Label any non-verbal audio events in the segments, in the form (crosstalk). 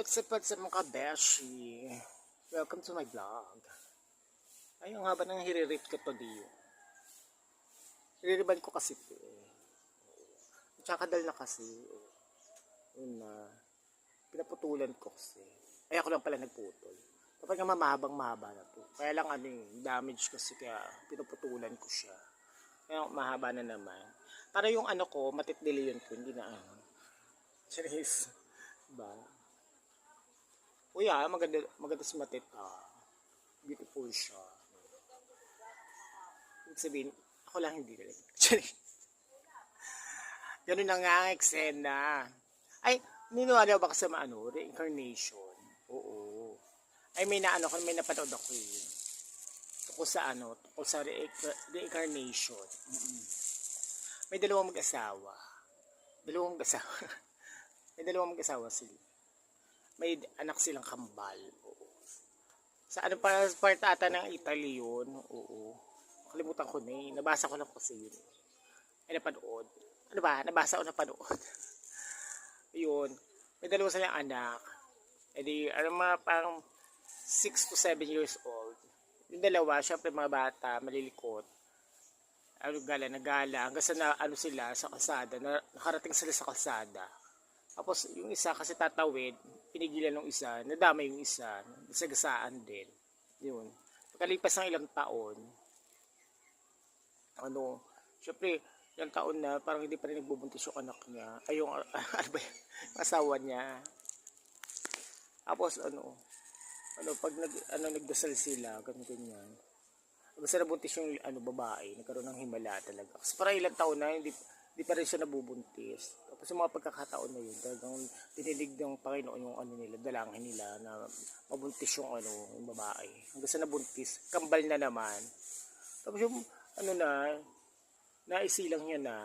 What's up, what's mga beshi? Welcome to my vlog. Ay, ang haba nang hiririp ko to diyo. Hiririban ko kasi to eh. At saka dal na kasi. Una, pinaputulan ko kasi. Ay, ako lang pala nagputol. Kapag nga mamahabang mahaba na to. Kaya lang ano yung damage kasi kaya pinuputulan ko siya. Kaya mahaba na naman. Para yung ano ko, matitdili yun ko, hindi na ano. Cheers. Diba? Uy, ah, maganda, maganda si Matit. Ah. Beautiful siya. Ibig sabihin, ako lang hindi talaga. (laughs) Sorry. Ganun na nga ang eksena. Ay, niniwala ba ka sa ano, reincarnation? Oo. Ay, may naano ko, may napanood ako eh. Tungkol sa ano, tungkol sa re- reincarnation. Mm-mm. May dalawang mag-asawa. Dalawang mag-asawa. (laughs) may dalawang mag-asawa sila may anak silang kambal. Oo. Sa ano pa part ata ng Italy yun. Oo. Kalimutan ko na eh. Nabasa ko lang kasi yun. Ay napanood. Ano ba? Nabasa ko napanood. (laughs) yun. May dalawa silang anak. E di, ano mga parang 6 to 7 years old. Yung dalawa, syempre mga bata, malilikot. Ano gala, nagala. Hanggang sa na, ano sila sa kalsada. Na, nakarating sila sa kalsada. Tapos yung isa kasi tatawid, pinigilan ng isa, nadama yung isa, nasagasaan din. Yun. Pagkalipas ng ilang taon, ano, syempre, ilang taon na, parang hindi pa rin nagbubuntis yung anak niya, ay yung, (laughs) ano ba yun, asawa niya. Tapos ano, ano, pag nag, ano, nagdasal sila, ganun ganyan. Basta nabuntis yung ano, babae, nagkaroon ng himala talaga. Kasi parang ilang taon na, hindi, hindi pa rin siya nabubuntis. Yung mga pagkakataon na yun, talagang dinilig ng Panginoon yung ano nila, dalangin nila na mabuntis yung ano, yung babae. Hanggang sa nabuntis, kambal na naman. Tapos yung ano na, naisilang niya na,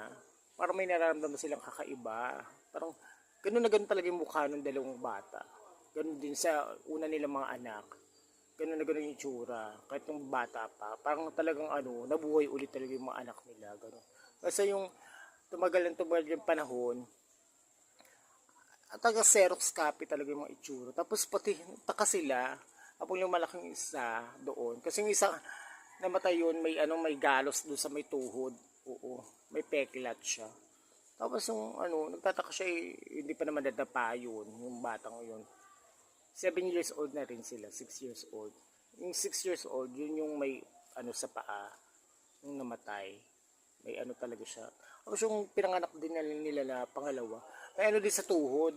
parang may nararamdaman silang kakaiba. Parang ganun na ganun talaga yung mukha ng dalawang bata. Ganun din sa una nilang mga anak. Ganun na ganun yung tsura. Kahit yung bata pa. Parang talagang ano, nabuhay ulit talaga yung mga anak nila. Ganun. Kasi yung tumagal ng tumagal yung panahon, taga Xerox copy talaga yung mga itsura. Tapos pati taka sila, apong yung malaking isa doon. Kasi yung isa namatay yun, may ano, may galos doon sa may tuhod. Oo, may peklat siya. Tapos yung ano, nagtataka siya, eh, hindi pa naman dadapa yun, yung batang yun. 7 years old na rin sila, 6 years old. Yung 6 years old, yun yung may ano sa paa, yung namatay. May ano talaga siya. Tapos yung pinanganak din nila, na pangalawa, may ano din sa tuhod.